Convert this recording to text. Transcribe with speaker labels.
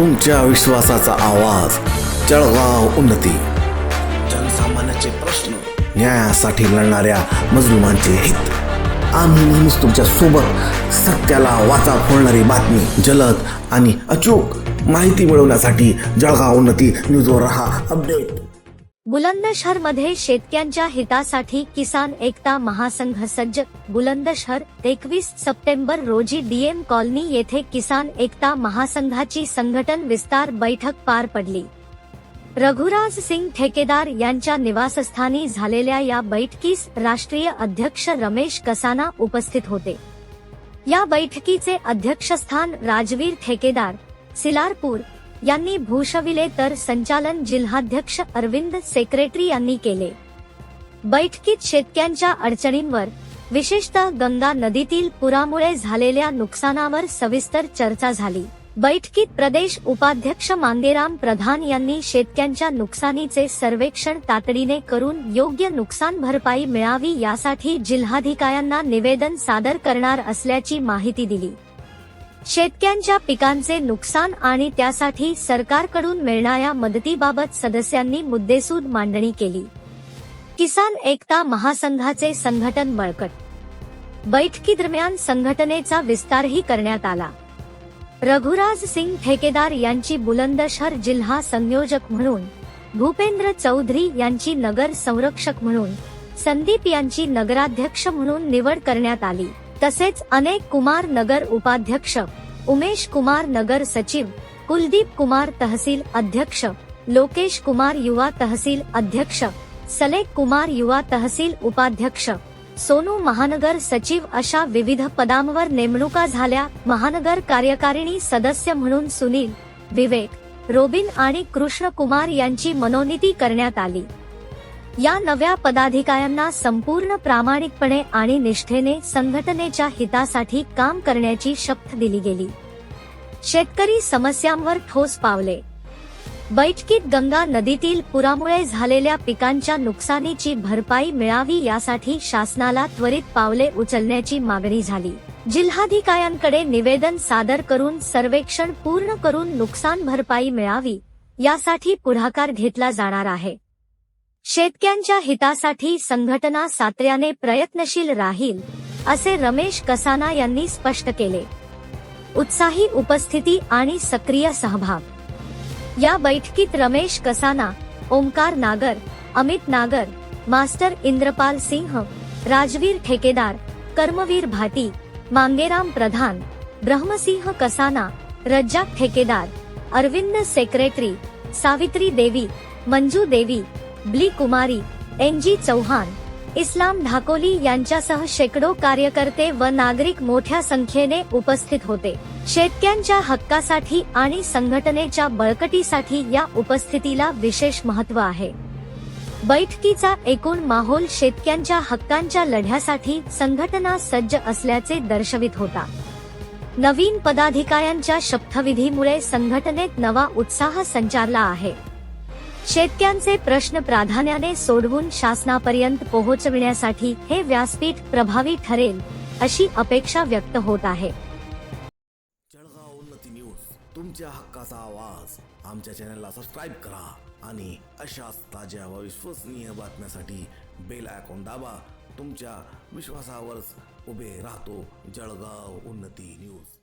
Speaker 1: तुमच्या विश्वासाचा आवाज जळगाव उन्नती. जनसामान्याचे प्रश्न न्यायासाठी लढणाऱ्या मजलुमांचे हित. आम्ही नेहमीच तुमच्यासोबत सत्याला वाचा फोडणारी बातमी जलद आणि अचूक माहिती मिळवण्यासाठी जळगाव उन्नती न्यूजवर रहा अपडेट.
Speaker 2: बुलंदशहरमध्ये शेतकऱ्यांच्या हितासाठी किसान एकता महासंघ सज्ज. बुलंदशहर एकवीस सप्टेंबर रोजी डीएम कॉलनी येथे किसान एकता महासंघाची संघटन विस्तार बैठक पार पडली. रघुराज सिंग ठेकेदार यांच्या निवासस्थानी झालेल्या या बैठकीस राष्ट्रीय अध्यक्ष रमेश कसाना उपस्थित होते. या बैठकीचे अध्यक्षस्थान राजवीर ठेकेदार सिलारपूर यांनी भूषविले तर संचालन जिल्हाध्यक्ष अरविंद सेक्रेटरी यांनी केले. बैठकीत शेतकऱ्यांच्या अडचणींवर विशेषतः गंगा नदीतील पुरामुळे झालेल्या नुकसानावर सविस्तर चर्चा झाली. बैठकीत प्रदेश उपाध्यक्ष मांगेराम प्रधान यांनी शेतकऱ्यांच्या नुकसानीचे सर्वेक्षण तातडीने करून योग्य नुकसान भरपाई मिळावी यासाठी जिल्हाधिकाऱ्यांना निवेदन सादर करणार असल्याची माहिती दिली. शेतकऱ्यांच्या पिकांचे नुकसान आणि त्यासाठी सरकारकडून मिळणाऱ्या मदतीबाबत सदस्यांनी मुद्देसूद मांडणी केली. किसान एकता महासंघाचे संघटन बळकट. बैठकीदरम्यान संघटनेचा विस्तारही करण्यात आला. रघुराज सिंग ठेकेदार यांची बुलंदशहर जिल्हा संयोजक म्हणून भूपेंद्र चौधरी यांची नगर संरक्षक म्हणून संदीप यांची नगराध्यक्ष म्हणून निवड करण्यात आली. तसेच अनेक कुमार नगर उपाध्यक्ष उमेश कुमार नगर सचिव कुलदीप कुमार तहसील अध्यक्ष लोकेश कुमार युवा तहसील अध्यक्ष सलेक कुमार युवा तहसील उपाध्यक्ष सोनू महानगर सचिव अशा विविध पदांवर नेमणुका झाल्या. महानगर कार्यकारिणी सदस्य म्हणून सुनील विवेक रोबिन आणि कृष्ण कुमार यांची मनोनीती करण्यात आली. या नव्या पदाधिकाऱ्यांना संपूर्ण प्रामाणिकपणे आणि निष्ठेने संघटनेच्या हितासाठी काम करण्याची शपथ दिली गेली. शेतकरी समस्यांवर ठोस पावले. बैठकीत गंगा नदीतील पुरामुळे झालेल्या पिकांच्या नुकसानीची भरपाई मिळावी यासाठी शासनाला त्वरित पावले उचलण्याची मागणी झाली. जिल्हाधिकाऱ्यांकडे निवेदन सादर करून सर्वेक्षण पूर्ण करून नुकसान भरपाई मिळावी यासाठी पुढाकार घेतला जाणार आहे. शेतक्यांच्या हितासाठी संघटना सात्र्याने प्रयत्नशील राहील असे रमेश कसाना यांनी स्पष्ट केले. उत्साही उपस्थिती आणि सक्रिय सहभाग. या बैठकीत रमेश कसाना ओमकार नागर अमित नागर मास्टर इंद्रपाल सिंह राजवीर ठेकेदार कर्मवीर भाटी मांगेराम प्रधान ब्रह्मसिंह कसाना रज्जाक ठेकेदार अरविंद सेक्रेटरी सावित्री देवी मंजू देवी ब्ली कुमारी एन जी चौहान इस्लाम ढाकोली यांच्यासह शेकडो कार्यकर्ते व नागरिक मोठ्या संख्येने उपस्थित होते. शेतक्यांच्या हक्कासाठी आणि संघटनेच्या बळकटीसाठी या उपस्थितीला विशेष महत्त्व आहे. बैठकीचा एकूण माहोल शेतक्यांच्या हक्कांच्या लढ्यासाठी संघटना सज्ज असल्याचे दर्शवित होता. नवीन पदाधिकाऱ्यांच्या शपथविधीमुळे संघटनेत नवा उत्साह संचारला आहे. शेतक्यांचे प्रश्न प्राधान्याने सोडवून शासनापर्यंत पोहोचविण्यासाठी हे व्यासपीठ प्रभावी ठरेल अशी अपेक्षा व्यक्त होत आहे.
Speaker 1: जळगाव उन्नती न्यूज तुमच्या हक्काचा आवाज. आमच्या चॅनलला सबस्क्राईब करा आणि अशाच ताज्या व विश्वसनीय बातम्यांसाठी बेल आयकॉन दाबा. तुमच्या विश्वासावरच उभे राहतो जळगाव उन्नती न्यूज.